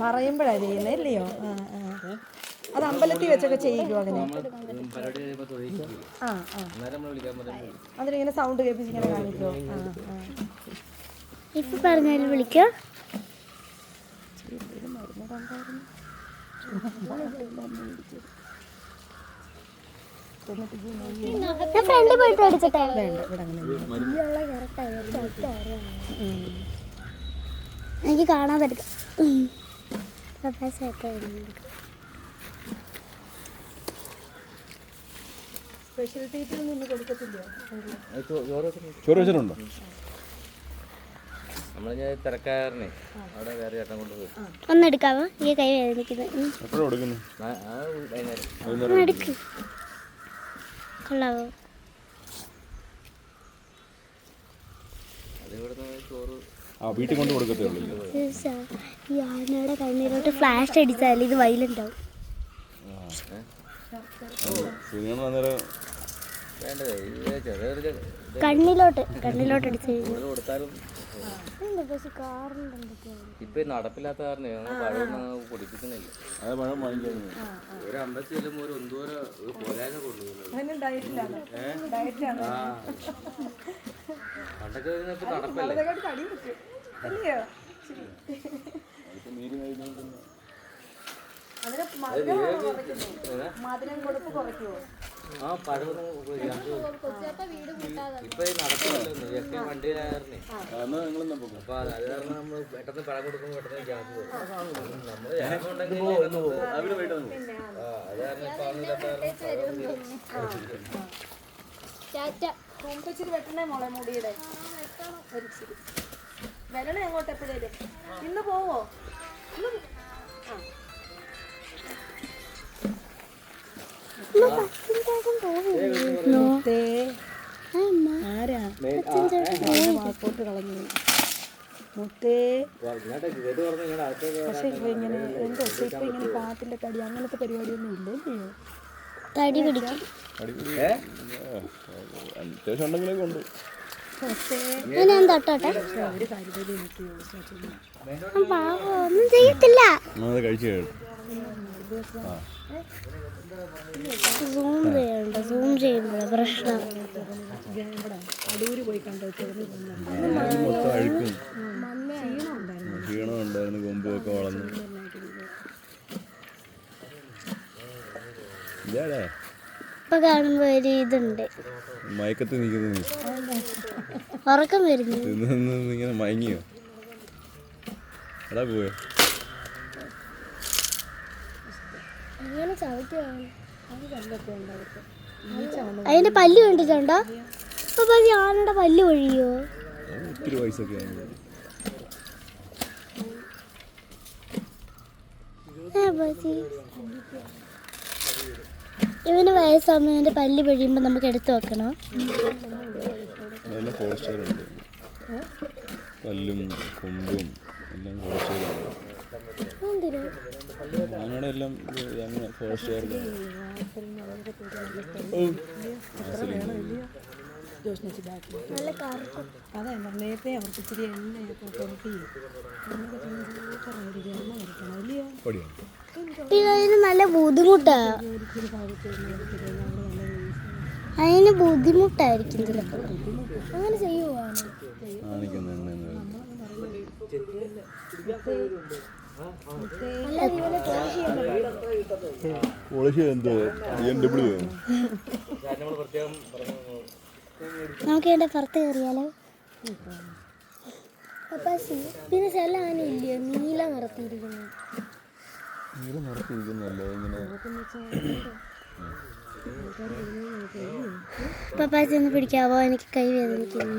പറയുമ്പോഴാ ചെയ്യുന്നത് ഇല്ലയോ? ആ ആ. അത് അമ്പലത്തിൽ വെച്ചൊക്കെ ചെയ്യിക്കും അങ്ങനെ? ആ അതിലിങ്ങനെ സൗണ്ട് കേൾപ്പിച്ച് ഇങ്ങനെ കാണിക്കോ? ആ ആ. ഇപ്പൊ പറഞ്ഞാലും വിളിക്കോ? ഫ്രണ്ട് പോയിട്ട് അടിച്ചിട്ടായിരുന്നു വേണ്ട ഇവിടെ അങ്ങനെ എനിക്ക് കാണാൻ പറ്റും ചോറ് വെച്ചിട്ടുണ്ടോ? നമ്മൾ ഞാൻ തിരക്കാരനെ അവിടെ വേറെ ചേട്ടൻ കൊണ്ടുപോയി ഒന്നെടുക്കാമോ ഈ കൈ വേദനിക്കുന്നത് കൊള്ളാവോ? അത് ഇവിടുന്ന് ചോറ് ആ വീട്ടിൽ കൊണ്ട് കൊടുക്കത്തേ ഉള്ളൂ ഈ ആനയുടെ കണ്ണിലോട്ട് ഫ്ലാഷ് അടിച്ചാൽ ഇത് സുനിയാണ് അന്നേരം കണ്ണിലോട്ട് കണ്ണിലോട്ട് അടിച്ചു ഇപ്പൊ നടപ്പില്ലാത്ത കാരണം പൊടിപ്പിക്കുന്നില്ല. അത് പഴം വാങ്ങിക്കാൻ ഒരു അമ്പലത്തിൽ ചെല്ലുമ്പോ ഒരു എന്തോരം ഒരു പോലാക കൊണ്ടുപോകുന്നത് മധുരം കൊടുപ്പ് കുറയ്ക്കുമോ? ആ ഇപ്പൊ വണ്ടിയിലായിരുന്നേ അപ്പൊ അത് കാരണം നമ്മൾ പെട്ടെന്ന് പഴം കൊടുക്കുമ്പോൾ പെട്ടെന്ന് ഗ്യാസ് പോകും നമ്മൾ ഗ്യാസ് ഉണ്ടെങ്കിൽ അവർ പോയിട്ട് പോകും ആ അത് കാരണം ഇപ്പൊ വെട്ടണേ മോളെ മുടിയുടെ ഒരു ചിരി വരണേ അങ്ങോട്ട് എപ്പോഴേലും ഇന്ന് പോവോ ഇന്ന് ആ മുത്തേ ആരാ പാസ്പോർട്ട് കളഞ്ഞു മുത്തേ പക്ഷെ ഇപ്പൊ ഇങ്ങനെ എന്തോ ഇപ്പൊ ഇങ്ങനെ പാട്ടിന്റെ തടി അങ്ങനത്തെ പരിപാടിയൊന്നും ഇല്ലല്ലോ തടി പിടിക്കും അത്യാവശ്യം ഉണ്ടെങ്കിലൊക്കെ ഉണ്ട്. ഞാൻ തൊട്ടോട്ടെ? ഒന്നും ചെയ്യത്തില്ല. കഴിച്ചു സൂം ചെയ്യണ്ട സൂം ചെയ്യുമ്പോഴാണ് പ്രശ്നം. അടൂര് പോയി കണ്ടു? ക്ഷീണം ഉണ്ടായിരുന്നു കൊമ്പൊക്കെ വളർന്നു. ഇല്ലാടേ ഇപ്പൊ കാണുമ്പോ ഒരു ഇതുണ്ട്. മയക്കത്ത് നിൽക്കുന്നു. ഉറക്കം വരുന്നു. ഇങ്ങനെ മയങ്ങിയോ? എടാ പോയോ. അങ്ങനെ അതിന്റെ പല്ല് കണ്ടിട്ടുണ്ടോ? അപ്പൊ ആനയുടെ പല്ല് ഒഴിയോ? ഒത്തിരി വയസ്സൊക്കെ ആ, ബാജി. ഇവന് വയസ്സാകുമ്പോൾ ഇവന്റെ പല്ല് പിഴിയുമ്പോൾ നമുക്ക് എടുത്തു വെക്കണം? നല്ല ഫോറസ്റ്റുകാരുണ്ട് പല്ലും കൊമ്പും എല്ലാം ഫോറസ്റ്റുകാരുണ്ട് എന്തിനു ഞങ്ങളുടെ എല്ലാം ഫോറസ്റ്റുകാർക്ക് ജോഷ്ണിച്ച് ബാക്കി അതെ നേരത്തെ അവർക്ക് ഇച്ചിരി എണ്ണയൊക്കെ പുരട്ടി നമുക്ക് ചെറിയ എണ്ണ വരയ്ക്കണം ഇല്ലയോ പിന്നെ നല്ല ബുദ്ധിമുട്ടാ. അതിന് ബുദ്ധിമുട്ടായിരിക്കും ചിലപ്പോൾ അങ്ങനെ ചെയ്യുവാണ് പോളിഷ് എന്തോ? ബി എം ഡബ്ല്യു നമ്മൾ പ്രത്യേകം നമുക്ക് ഇവിടെ പുറത്ത് കയറിയാലോ? പിന്നെ ചില ആന ഇല്ലയോ നീല നിറത്തിയിരിക്കുന്നു നീല നിറത്തിരിക്കുന്നല്ലോ ഇങ്ങനെ? പപ്പാച്ചി ഒന്ന് പിടിക്കാവോ? എനിക്ക് കൈ വേദനിക്കുന്നു